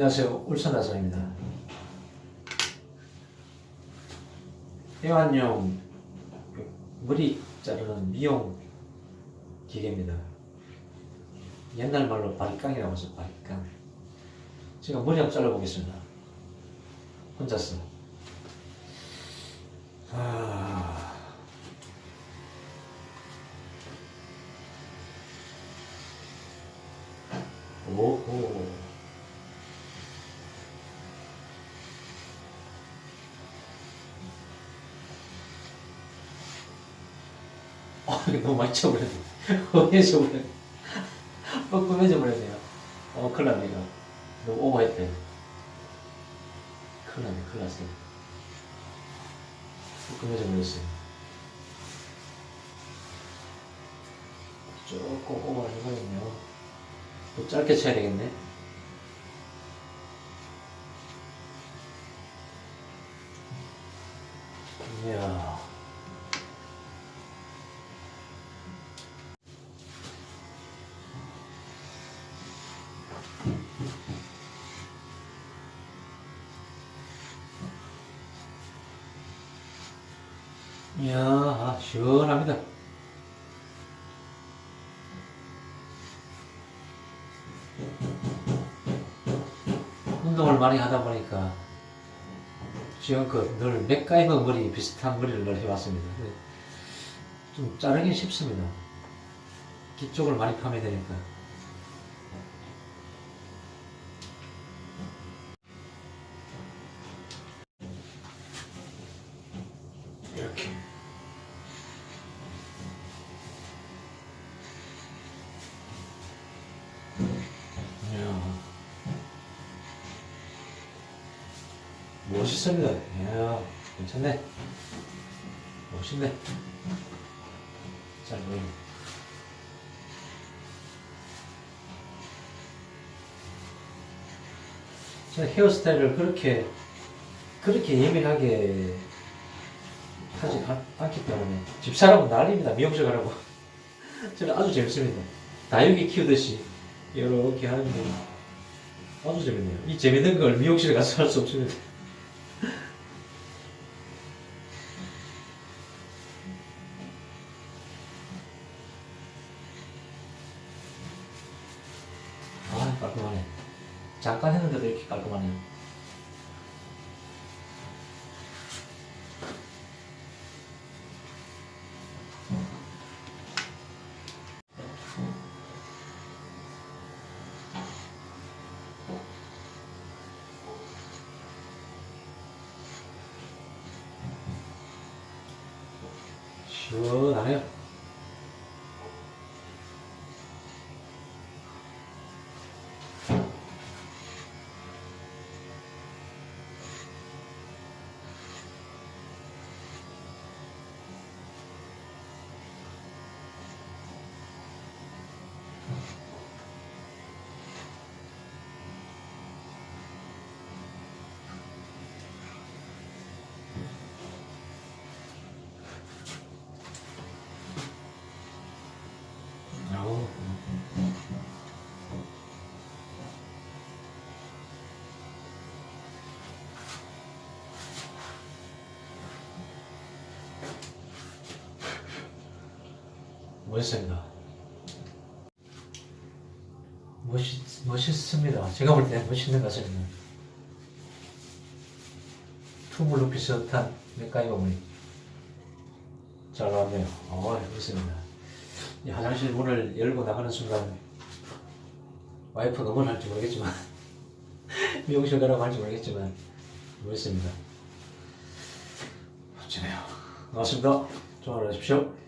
안녕하세요. 울산다성입니다. 애완용 머리 자르는 미용 기계입니다. 옛날 말로 바리깡이라고 하죠, 바리깡. 제가 머리 한번 잘라보겠습니다. 혼자서. 아... 오호. 어, 너무 많이 쳐버렸네. 허해져 버렸네. 뻐끔해져 버렸네요. 어, 큰일 났네, 이거. 너무 오버했대. 큰일 났네, 큰일 났어. 뻐끔해져 버렸어요. 조금 오버하는 거였네요. 또 짧게 쳐야 되겠네. 이야. 이야, 시원합니다. 운동을 많이 하다 보니까 지금껏 늘 맥가이버 머리 비슷한 머리를 늘 해왔습니다. 근데 좀 자르기 쉽습니다. 뒤쪽을 많이 파면 되니까. 멋있습니다. 이야, 괜찮네. 멋있네. 잘 보이네. 저는 헤어스타일을 그렇게, 그렇게 예민하게 하지 않- 않기 때문에 집사람은 난립니다. 미용실 가라고. 저는 아주 재밌습니다. 다육이 키우듯이 이렇게 하는 게 아주 재밌네요. 이 재밌는 걸 미용실에 가서 할 수 없습니다. 아, 깔끔하네. 잠깐 했는데도 이렇게 깔끔하네요. 시원하네요. 아우. 멋있습니다. 멋있, 멋있습니다. 제가 볼 때 멋있는 것 같습니다. 투블로 비슷한 맥가이버 무늬. 잘 나왔네요. 어, 멋있습니다. 이 화장실 문을 열고 나가는 순간 와이프가 뭘 할지 모르겠지만 미용실 가라고 할지 모르겠지만 멋있습니다. 멋지네요. 고맙습니다. 좋아요 하십시오.